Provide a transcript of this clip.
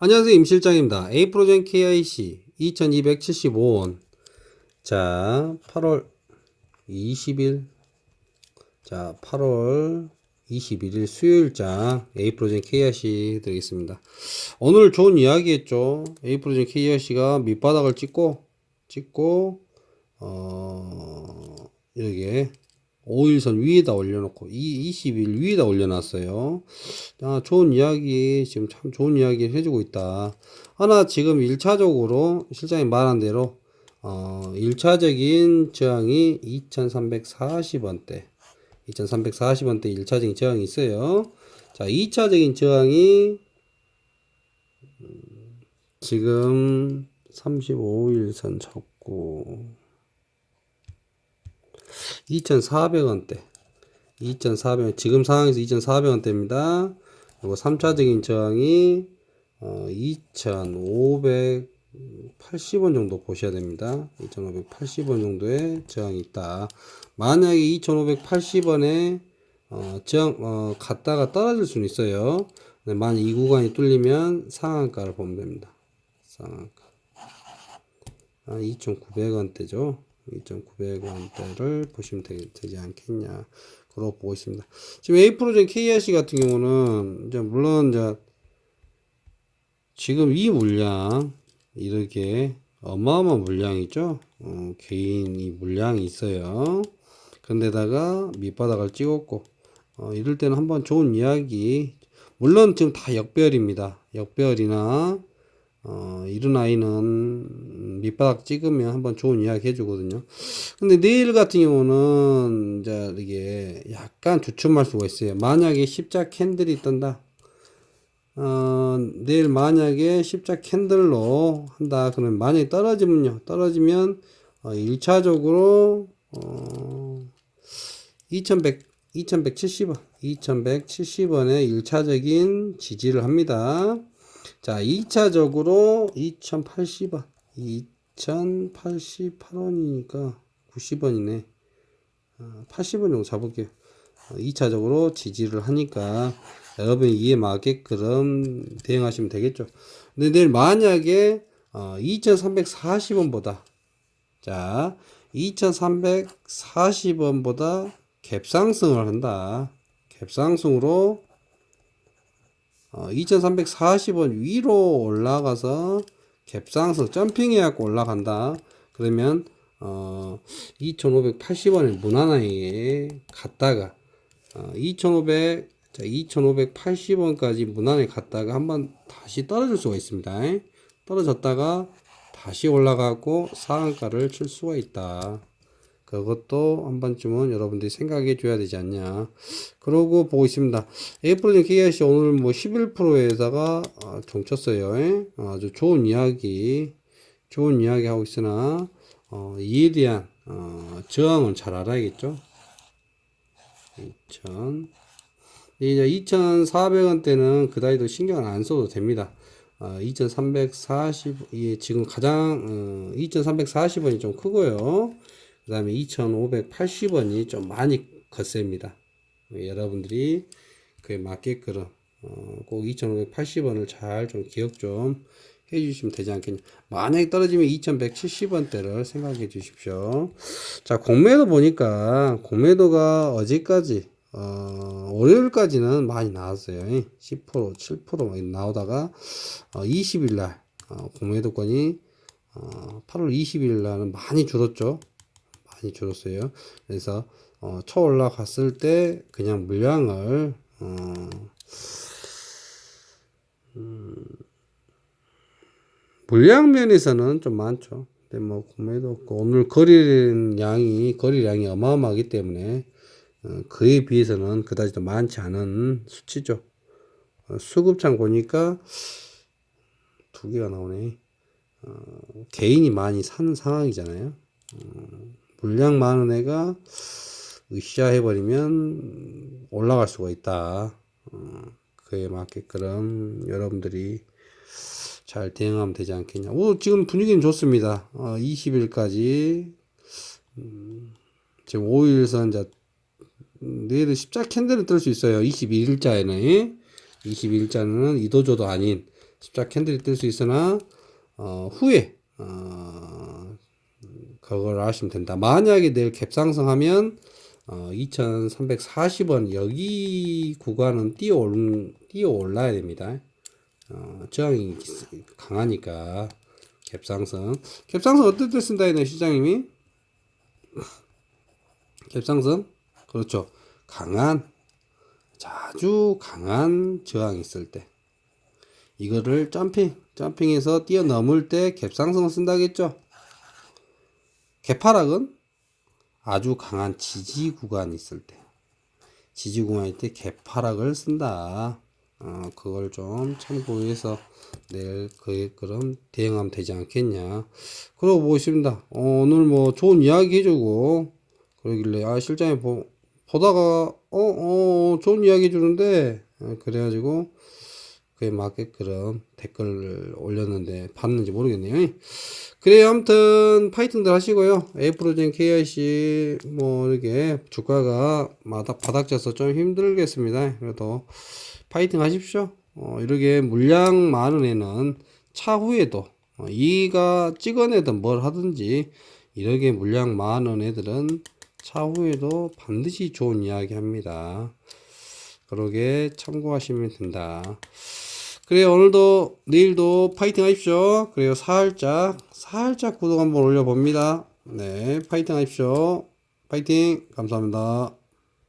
안녕하세요 임 실장입니다. A프로젠 KIC 2275원 자 8월 20일 자 8월 21일 수요일장 A프로젠 KIC 드리겠습니다. 오늘 좋은 이야기 했죠. A프로젠 KIC가 밑바닥을 찍고 찍고 어 이렇게 5일선 위에다 올려놓고 이 20일 위에다 올려놨어요. 아, 좋은 이야기 지금 참 좋은 이야기 해주고 있다. 하나 지금 1차적으로 실장이 말한 대로 어 1차적인 저항이 2340원대 2340원대 1차적인 저항이 있어요. 자 2차적인 저항이 음, 지금 35일선 잡고 2,400원대. 2,400원. 지금 상황에서 2,400원대입니다. 그리고 3차적인 저항이 어, 2,580원 정도 보셔야 됩니다. 2,580원 정도의 저항이 있다. 만약에 2,580원에 어, 저항 어, 갔다가 떨어질 수는 있어요. 만약 이 구간이 뚫리면 상한가를 보면 됩니다. 상한가. 아, 2,900원대죠. 2,900원대를 보시면 되, 지 않겠냐. 그렇게 보고 있습니다. 지금 A프로젠 KRC 같은 경우는, 이제 물론, 이제, 지금 이 물량, 이렇게 어마어마한 물량이죠. 어, 개인이 물량이 있어요. 그런데다가 밑바닥을 찍었고, 어, 이럴 때는 한번 좋은 이야기, 물론 지금 다 역별입니다. 역별이나, 어, 이런 아이는 밑바닥 찍으면 한번 좋은 이야기 해주거든요. 근데 내일 같은 경우는 이제 이게 약간 주춤할 수가 있어요. 만약에 십자 캔들이 뜬다. 어, 내일 만약에 십자 캔들로 한다. 그러면 만약에 떨어지면요. 떨어지면 어, 1차적으로 어, 2100 2170원, 2170원의 1차적인 지지를 합니다. 자, 2차적으로 2080원, 2088원이니까 90원이네. 80원 정도 잡을게요. 2차적으로 지지를 하니까 여러분이 이에 맞게끔 대응하시면 되겠죠. 근데 내일 만약에 2340원보다 자, 2340원보다 갭상승을 한다. 갭상승으로 어, 2340원 위로 올라가서 갭상승 점핑해갖고 올라간다. 그러면 어, 2580원의 무난하게 갔다가 어, 2500 자, 2580원까지 무난하게 갔다가 한번 다시 떨어질 수가 있습니다. 떨어졌다가 다시 올라가고 상한가를 칠 수가 있다. 그것도 한 번쯤은 여러분들이 생각해 줘야 되지 않냐. 그러고 보고 있습니다. 에이프로진 KIC 오늘 뭐 11%에다가 아, 종쳤어요. 아주 좋은 이야기, 좋은 이야기 하고 있으나, 어, 이에 대한, 어, 저항은 잘 알아야겠죠. 2000. 이제 2,400원대는 그다지도 신경을 안 써도 됩니다. 어, 2,340, 이 지금 가장, 어, 2,340원이 좀 크고요. 그 다음에 2,580원이 좀 많이 거셉니다. 여러분들이 그에 맞게끔 어, 꼭 2,580원을 잘 좀 기억 좀 해주시면 되지 않겠냐. 만약에 떨어지면 2,170원대를 생각해 주십시오. 자, 공매도 보니까 공매도가 어제까지 어, 월요일까지는 많이 나왔어요. 10%, 7% 나오다가 어, 20일 날 어, 공매도권이 어, 8월 20일 날은 많이 줄었죠. 많이 줄었어요. 그래서 어, 쳐 올라갔을 때 그냥 물량을 어, 음, 물량 면에서는 좀 많죠. 근데 뭐 구매도 없고 오늘 거래량이 거래량이 어마어마하기 때문에 어, 그에 비해서는 그다지 많지 않은 수치죠. 어, 수급창 보니까 두 개가 나오네. 어, 개인이 많이 사는 상황이잖아요. 어, 물량 많은 애가 으쌰 해 버리면 올라갈 수가 있다. 어, 그에 맞게끔 여러분들이 잘 대응하면 되지 않겠냐. 오, 지금 분위기는 좋습니다. 어, 20일까지. 음, 지금 5일선 이제, 내일은 십자 캔들을 뜰 수 있어요. 22일자에는. 22일자는 이도저도 아닌 십자 캔들이 뜰 수 있으나 어, 후에 어, 그걸 아시면 된다. 만약에 내일 갭상승하면 어, 2340원 여기 구간은 뛰어 올, 뛰어 올라야 됩니다. 어, 저항이 강하니까 갭상승. 갭상승 때 쓴다 했네 시장님이? 갭상승? 그렇죠. 강한 자주 강한 저항이 있을 때 이거를 점핑 점핑해서 뛰어넘을 때 갭상승을 쓴다겠죠. 개파락은 아주 강한 지지 구간이 있을 때 지지 구간일 때 개파락을 쓴다. 어, 그걸 좀 참고해서 내일 그에 그럼 대응하면 되지 않겠냐. 그러고 보십니다. 어, 오늘 뭐 좋은 이야기 해주고 그러길래 아 실장이 보, 보다가 어, 어 좋은 이야기 해주는데 어, 그래가지고 그에 맞게끔 댓글을 올렸는데 봤는지 모르겠네요. 그래요. 아무튼 파이팅들 하시고요. 에이프로젠 KIC 뭐 이렇게 주가가 마다 바닥져서 좀 힘들겠습니다. 그래도 파이팅 하십시오. 어, 이렇게 물량 많은 애는 차후에도 어, 이가 찍어내든 뭘 하든지 이렇게 물량 많은 애들은 차후에도 반드시 좋은 이야기 합니다. 그러게 참고하시면 된다. 그래 오늘도 내일도 파이팅 하십시오. 그래요 살짝 살짝 구독 한번 올려봅니다. 네 파이팅 하십시오. 파이팅 감사합니다.